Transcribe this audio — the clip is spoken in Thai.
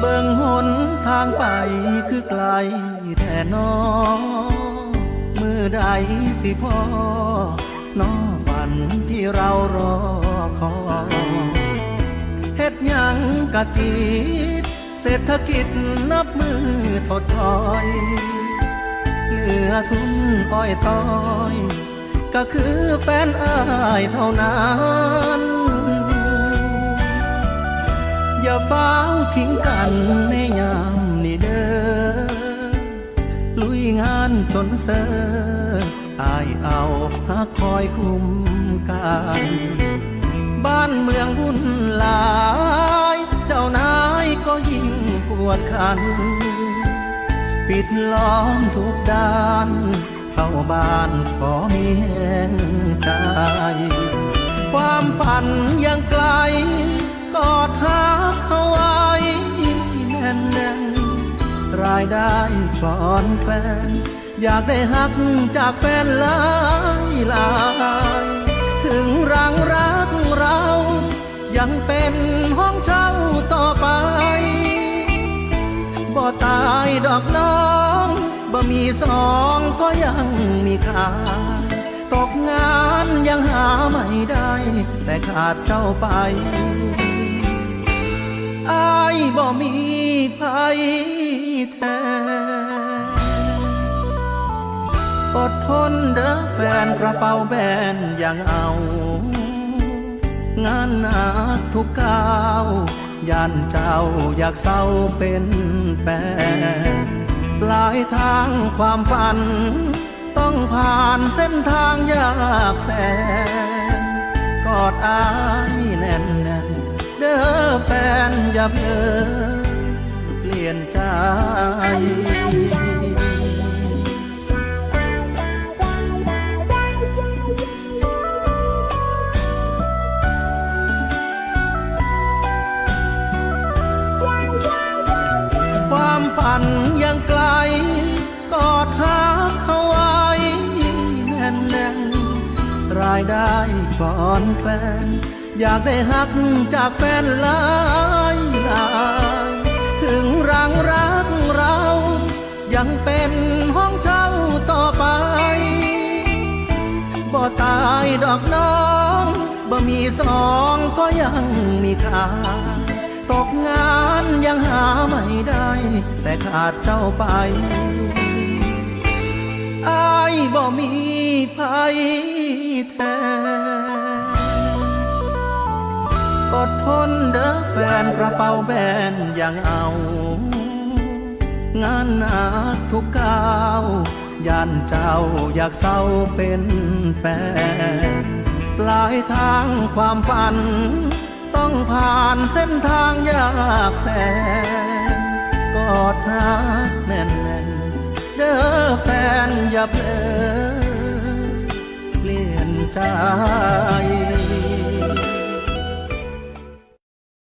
เบิ่งหนทางไปคือไกลแท่น้อมือใดสิพ่อน้อฝันที่เรารอคอยเฮ็ดยังกะกีดเศรษฐกิจนับมือถดถอยเหลือทุนอ้อยต้อย ก็คือแฟนอายเท่านั้น อย่าฟ้าวทิ้งกันในยามนี้เด้อลุยงานจนเสออายเอาหักคอยคุ้มกันบ้านเมืองวุ่นลาย เจ้านายก็ยิ่งปวดขัน ปิดล้อมทุกด้าน เข้าบ้านขอมีแห่งใจ ความฝันยังไกล ได้กลอนแคลน อยากได้หักจากแฟนหลายหลายถึงรังรักเรา ยังเป็นห้องเช่าต่อไป บ่ตายดอกน้องบ่มีสองก็ยังมีค่าตกงานยังหาไม่ได้ แต่ขาดเจ้าไปอา ภัยแท้อดทนเด้อแฟนกระเป๋าแบนยังเอา งานหนักทุกก้าวย่านเจ้าอยากเศร้าเป็นแฟนปลายทางความฝัน ต้องผ่านเส้นทางยากแสน กอดอายแน่นแน่นๆเด้อแฟนอย่าเพลอ ยนใจความฝันยังไกล กอดหาเขาไว้แน่นแน่นรายได้ก่อนแฟน อยากได้หักจากแฟนหลา ยังเป็นห้องเช่าต่อไป บ่ตายดอกน้อง บ่มีสองก็ยังมีค่า ตกงานยังหาไม่ได้ แต่ขาดเจ้าไปอายบ่มีภัยแท้อดทนเด้อแฟนกระเป๋าแบนยังเอา งานหนักทุกก้าวย่านเจ้าอยากเศร้าเป็นแฟนปลายทางความฝัน ต้องผ่านเส้นทางยากแสนกอดหาแน่นแน่นเด้อแฟนอย่าเพลอเปลี่ยนใจ